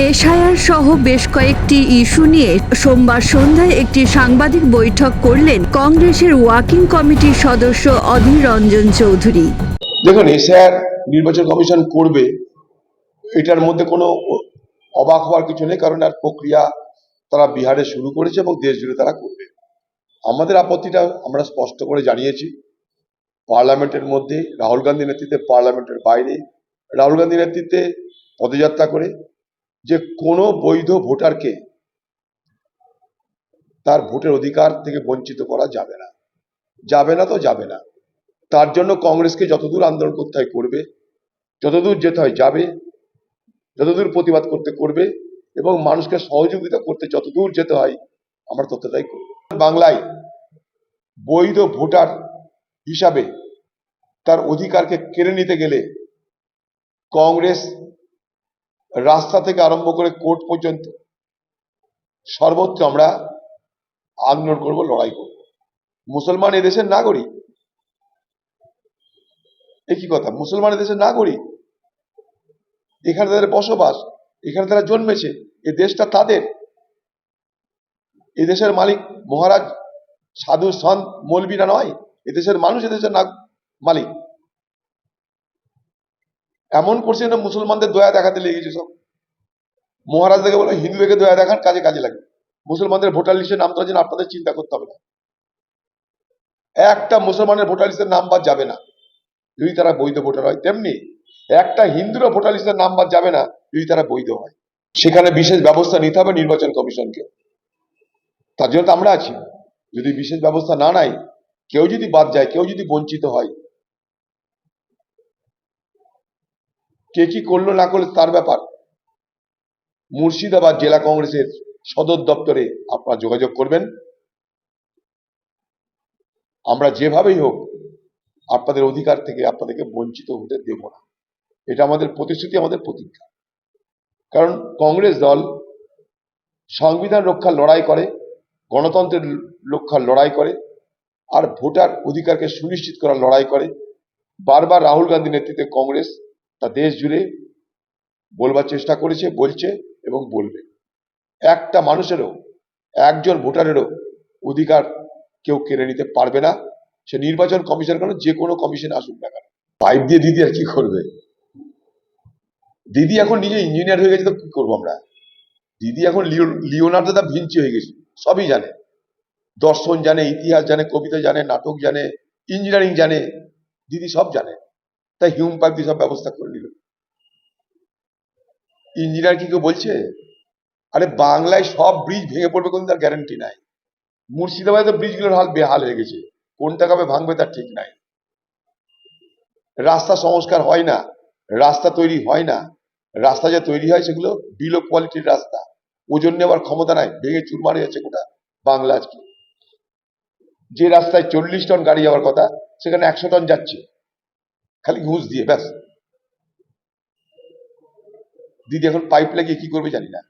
এশায়ার সহ বেশ কয়েকটি ইস্যু নিয়ে সোমবার সন্ধ্যায় একটি সাংবাদিক বৈঠক করলেন কংগ্রেসের ওয়াকিং কমিটির সদস্য অধীর রঞ্জন চৌধুরী। দেখুন এসআর নির্বাচন কমিশন করবে, এটার মধ্যে কোনো অবাক হওয়ার কিছু নেই, কারণ আর প্রক্রিয়া তারা বিহারে শুরু করেছে এবং দেশ জুড়ে তারা করবে। আমাদের আপত্তিটা আমরা স্পষ্ট করে জানিয়েছি, পার্লামেন্টের মধ্যে, রাহুল গান্ধীর নেতৃত্বে পার্লামেন্টের বাইরে, রাহুল গান্ধীর নেতৃত্বে পদযাত্রা করে যে কোনো বৈধ ভোটারকে তার ভোটের অধিকার থেকে বঞ্চিত করা যাবে না। যাবে না তো যাবে না। তার জন্য কংগ্রেসকে যতদূর আন্দোলন করতে হয় করবে, যতদূর যেতে হয় যাবে, যতদূর প্রতিবাদ করতে করবে এবং মানুষকে সহযোগিতা করতে যতদূর যেতে হয় আমরা ততটাই করব। বাংলায় বৈধ ভোটার হিসাবে তার অধিকারকে কেড়ে নিতে গেলে কংগ্রেস রাস্তা থেকে আরম্ভ করে কোর্ট পর্যন্ত সর্বত্র আমরা আন্দোলন করব লড়াই করব। মুসলমান এদেশের নাগরিক। একই কথা, মুসলমান দেশের নাগরিক। এখানে তাদের বসবাস, এখানে তারা জন্মেছে, এ দেশটা তাদের। এ দেশের মালিক মহারাজ সাধু সন্ত মৌলবীরা নয়, এদেশের মানুষ এদেশের মালিক। এমন করছে না মুসলমানদের দয়া দেখাতে লেগেছে সব। মহারাজদেরকে বলে, হিন্দুদেরকে দয়া দেখান, কাজে কাজে লাগে। মুসলমানদের ভোটার লিস্টে নাম তোলার জন্য আপনাদের চিন্তা করতে হবে না। একটা মুসলমানের ভোটার লিস্টের নাম বাদ যাবে না। যদি তারা বৈধ ভোটার হয়, তেমনি একটা হিন্দুরও ভোটার লিস্টের নাম বাদ যাবে না, যদি তারা বৈধ হয়। সেখানে বিশেষ ব্যবস্থা নিতে হবে নির্বাচন কমিশনকে। তার জন্য তো আমরা আছি। যদি বিশেষ ব্যবস্থা না নাই, কেউ যদি বাদ যায়, কেউ যদি বঞ্চিত হয় কে কি করল না করল তার ব্যাপার। মুর্শিদাবাদ জেলা কংগ্রেসের সদর দপ্তরে আপনারা যোগাযোগ করবেন। আমরা যেভাবেই হোক আপনাদের অধিকার থেকে আপনাদেরকে বঞ্চিত হতে দেব না। এটা আমাদের প্রতিশ্রুতি, আমাদের প্রতিজ্ঞা। কারণ কংগ্রেস দল সংবিধান রক্ষার লড়াই করে, গণতন্ত্রের রক্ষার লড়াই করে, আর ভোটার অধিকারকে সুনিশ্চিত করার লড়াই করে। বারবার রাহুল গান্ধী নেতৃত্বে কংগ্রেস তা দেশ জুড়ে বলবার চেষ্টা করেছে, বলছে এবং বলবে। একটা মানুষেরও, একজন ভোটারেরও অধিকার কেউ কেড়ে নিতে পারবে না। সে নির্বাচন কমিশন কেন, যে কোনো কমিশন আসুক না কেন। পাইপ দিয়ে দিদি আর কি করবে? দিদি এখন নিজে ইঞ্জিনিয়ার হয়ে গেছে তো কি করব আমরা? দিদি এখন লিও- লিওনার্দো দা ভিঞ্চি হয়ে গেছে, সবই জানে। দর্শন জানে, ইতিহাস জানে, কবিতা জানে, নাটক জানে ইঞ্জিনিয়ারিং জানে, দিদি সব জানে। তাই হিউম পাইপ দিয়ে সব ব্যবস্থা করে ইঞ্জিনিয়ার কি কেউ বলছে? আরে বাংলায় সব ব্রিজ ভেঙে পড়বে কোনো তার গ্যারান্টি নাই। মুর্শিদাবাদে ব্রিজগুলোর হাল বেহাল হয়ে গেছে। কোনটা কবে ভাঙবে তার ঠিক নাই। রাস্তা সংস্কার হয় না, রাস্তা তৈরি হয় না। রাস্তা যা তৈরি হয় সেগুলো বিলো কোয়ালিটির রাস্তা। ওজন নেওয়ার ক্ষমতা নাই, ভেঙে চুরমার যাচ্ছে গোটা বাংলা আজকে। যে রাস্তায় চল্লিশ টন গাড়ি যাওয়ার কথা, সেখানে একশো টন যাচ্ছে। খালি ঘুষ দিয়ে, ব্যাস। দিদি এখন পাইপ লাগিয়ে কি করবে জানি না।